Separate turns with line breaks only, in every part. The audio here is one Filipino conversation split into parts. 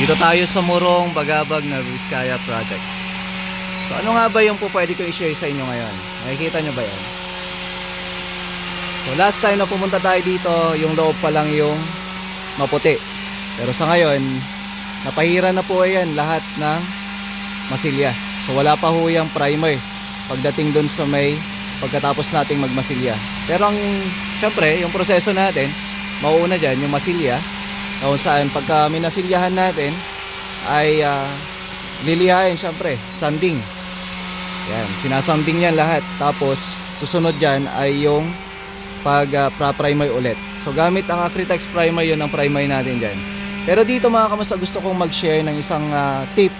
Dito tayo sa Murong Bagabag na Vizcaya Project. So ano nga ba yung po pwede ko i-share sa inyo ngayon? Nakikita nyo ba yan? So last time na pumunta tayo dito, yung loob pa lang yung maputi. Pero sa ngayon, napahira na po yan lahat ng masilya. So wala pa ho yung primer pagdating dun sa may pagkatapos nating magmasilya. Pero ang syempre, yung proseso natin, mauuna dyan yung masilya kung saan pagka minasilyahan natin ay ah, lilihain syempre, sanding. Yan, sinasanding yan lahat. Tapos susunod dyan ay yung pag uh, primer ulit. So gamit ang Acritex primer yun ang primer natin dyan. Pero dito mga kamusta gusto kong mag-share ng isang ah, tip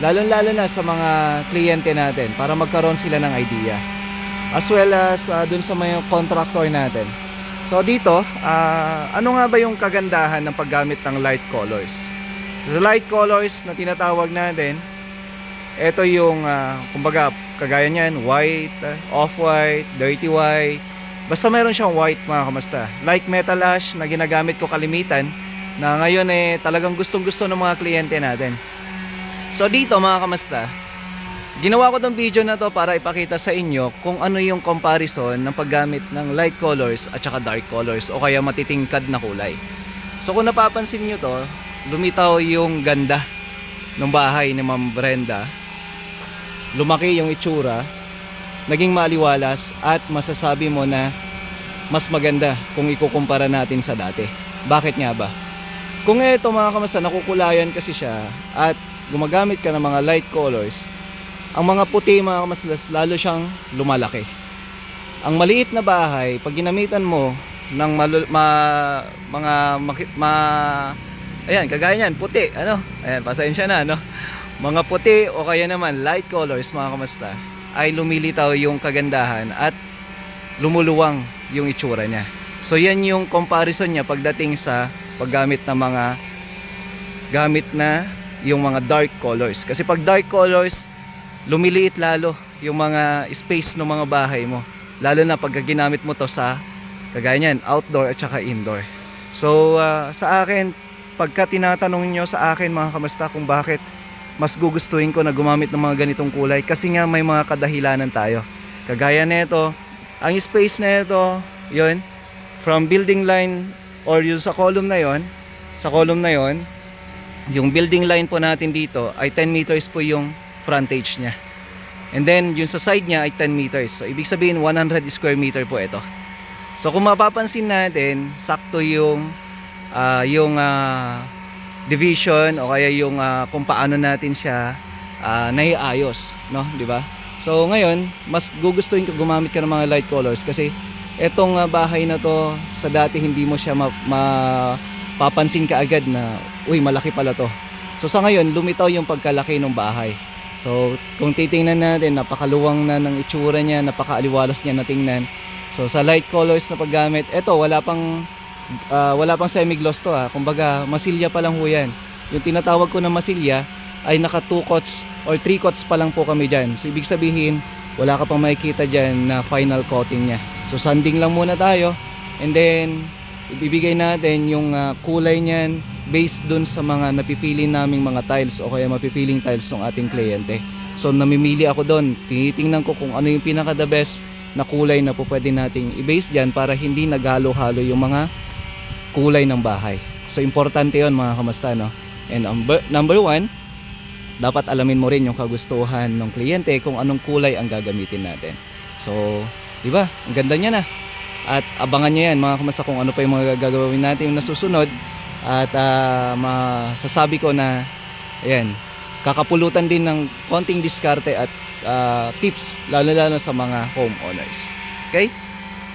lalo-lalo na sa mga kliyente natin para magkaroon sila ng idea. As well as ah, dun sa mga contractor natin. So dito, ah, ano nga ba yung kagandahan ng paggamit ng light colors? So, light colors na tinatawag natin, ito yung, ah, kumbaga, kagaya niyan, white, ah, off-white, dirty white, basta meron siyang white mga kamasta. Like metal ash na ginagamit ko kalimitan, na ngayon eh talagang gustong gusto ng mga kliyente natin. So dito mga kamasta, ginawa ko tong video na to para ipakita sa inyo kung ano yung comparison ng paggamit ng light colors at saka dark colors o kaya matitingkad na kulay. So kung napapansin nyo to, lumitaw yung ganda ng bahay ni Ma'am Brenda. Lumaki yung itsura, naging maliwalas at masasabi mo na mas maganda kung ikukumpara natin sa dati. Bakit nga ba? Kung ito mga kamasta, nakukulayan kasi siya at gumagamit ka ng mga light colors, ang mga puti mga kamaslas lalo siyang lumalaki. Ang maliit na bahay, pag ginamitan mo ng malu- ma- mga maki- ma, ayan, kagaya niyan, puti, ano? Ayan, pasensya na, no? Mga puti o kaya naman light colors mga kamasta ay lumilitaw yung kagandahan at lumuluwang yung itsura niya. So yan yung comparison niya pagdating sa paggamit ng mga gamit na yung mga dark colors. Kasi pag dark colors, lumiliit lalo yung mga space ng mga bahay mo. Lalo na pag ginamit mo to sa kagaya niyan, outdoor at saka indoor. So ah, sa akin, pagka tinatanong nyo sa akin mga kamasta kung bakit mas gugustuhin ko na gumamit ng mga ganitong kulay kasi nga may mga kadahilanan tayo. Kagaya nito, ang space na ito, yun, from building line or yung sa column na yon, sa column na yon, yung building line po natin dito ay 10 meters po yung frontage niya. And then yung sa side niya ay 10 meters. So ibig sabihin 100 square meter po ito. So kung mapapansin natin, sakto yung ah, yung ah, division o kaya yung ah, kung paano natin siya ah, naiayos, no, di ba? So ngayon, mas gugustuhin ko gumamit ka ng mga light colors kasi etong ah, bahay na to sa dati hindi mo siya ma- mapapansin ka agad na uy malaki pala to. So sa ngayon, lumitaw yung pagkalaki ng bahay. So kung titingnan natin, napakaluwang na ng itsura niya, napakaaliwalas niya na tingnan. So sa light colors na paggamit, eto wala pang ah, wala pang semi-gloss to ah. Kumbaga, masilya pa lang ho yan. Yung tinatawag ko na masilya ay naka 2 coats or 3 coats pa lang po kami dyan. So ibig sabihin, wala ka pang makikita dyan na final coating niya. So sanding lang muna tayo and then ibibigay natin yung ah, kulay niyan based dun sa mga napipili naming mga tiles o kaya mapipiling tiles ng ating kliyente. So namimili ako doon, tinitingnan ko kung ano yung pinaka the best na kulay na po pwede nating i-base dyan para hindi naghalo-halo yung mga kulay ng bahay. So importante yon mga kamasta no. And number, number one, dapat alamin mo rin yung kagustuhan ng kliyente kung anong kulay ang gagamitin natin. So, di ba? Ang ganda niya na. At abangan niyo yan mga kamasta kung ano pa yung mga gagawin natin yung nasusunod. At ah, masasabi ko na ayan, kakapulutan din ng konting diskarte at ah, tips lalo-lalo sa mga homeowners. Okay?